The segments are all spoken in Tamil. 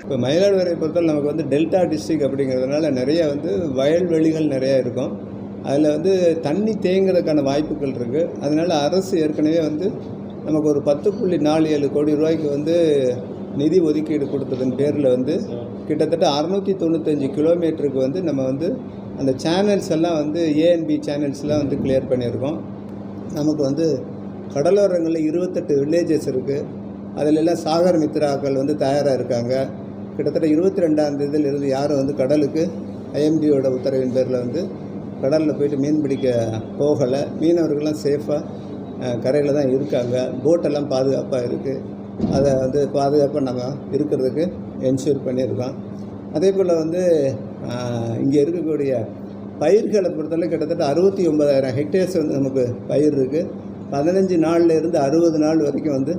இப்போ மயிலாடுதுறை பொறுத்தவரை நமக்கு வந்து டெல்டா டிஸ்ட்ரிக் அப்படிங்கிறதுனால நிறைய வந்து வயல்வெளிகள் நிறையா இருக்கும். அதில் வந்து தண்ணி தேங்குறதுக்கான வாய்ப்புகள் இருக்குது அதனால் அரசு ஏற்கனவே வந்து நமக்கு ஒரு பத்து புள்ளி நாலு ஏழு கோடி ரூபாய்க்கு வந்து நிதி ஒதுக்கீடு கொடுத்ததன் பேரில் வந்து கிட்டத்தட்ட அறநூற்றி தொண்ணூத்தஞ்சு கிலோமீட்டருக்கு வந்து நம்ம வந்து அந்த சேனல்ஸ் எல்லாம் வந்து ஏஎன்பி சேனல்ஸ்லாம் வந்து கிளியர் பண்ணியிருக்கோம். நமக்கு வந்து கடலோரங்களில் இருபத்தெட்டு வில்லேஜஸ் இருக்குது அதில் எல்லாம் சாகர் மித்ராக்கள் வந்து தயாராக இருக்காங்க. கிட்டத்தட்ட இருபத்தி ரெண்டாம் தேதியிலிருந்து யாரும் வந்து கடலுக்கு ஐஎம்டியோட உத்தரவின் பேரில் வந்து கடலில் போயிட்டு மீன் பிடிக்க போகலை. மீனவர்கள்லாம் சேஃபாக கரையில் தான் இருக்காங்க. போட்டெல்லாம் பாதுகாப்பாக இருக்குது அதை வந்து பாதுகாப்பாக நம்ம இருக்கிறதுக்கு என்ஷூர் பண்ணியிருக்கோம். அதே போல் வந்து இங்கே இருக்கக்கூடிய பயிர்களை பொறுத்தவரை கிட்டத்தட்ட அறுபத்தி ஒன்பதாயிரம் ஹெக்டேர்ஸ் வந்து நமக்கு பயிர் இருக்குது பதினஞ்சு நாள்லேருந்து அறுபது நாள் வரைக்கும் வந்து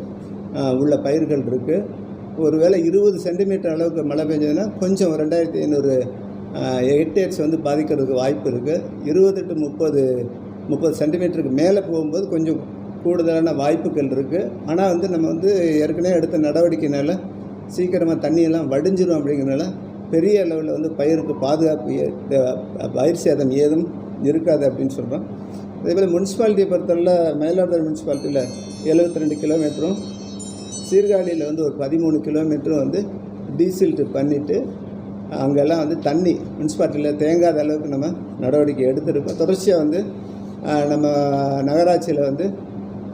உள்ள பயிர்கள் இருக்குது ஒருவேளை இருபது சென்டிமீட்டர் அளவுக்கு மழை பெஞ்சதுன்னா கொஞ்சம் ரெண்டாயிரத்தி ஐநூறு ஹெக்டேர்ஸ் வந்து பாதிக்கிறதுக்கு வாய்ப்பு இருக்குது இருபத்தெட்டு முப்பது முப்பது சென்டிமீட்டருக்கு மேலே போகும்போது கொஞ்சம் கூடுதலான வாய்ப்புகள் இருக்குது ஆனால் வந்து நம்ம வந்து ஏற்கனவே எடுத்த நடவடிக்கைனால சீக்கிரமாக தண்ணியெல்லாம் வடிஞ்சிடும் அப்படிங்கிறனால பெரிய அளவில் வந்து பயிருக்கு பாதுகாப்பு ஏ- பயிர் சேதம் ஏதும் இருக்காது அப்படின்னு சொல்கிறோம் அதேபோல் முனிசிபாலிட்டியை பொறுத்தவரை மயிலாடுதுறை முனிசிபாலிட்டியில் எழுபத்தி ரெண்டு கிலோமீட்டரும் சீர்காழியில் வந்து ஒரு பதிமூணு கிலோமீட்டரும் வந்து டீசில்ட்டு பண்ணிவிட்டு அங்கெல்லாம் வந்து தண்ணி முன்சிபாலிட்டியில் தேங்காத அளவுக்கு நம்ம நடவடிக்கை எடுத்துருப்போம் தொடர்ச்சியாக வந்து நம்ம நகராட்சியில் வந்து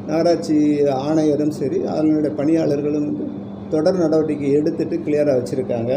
நகராட்சி ஆணையரும் சரி அதனுடைய பணியாளர்களும் வந்து தொடர் நடவடிக்கை எடுத்துகிட்டு கிளியராக வச்சுருக்காங்க.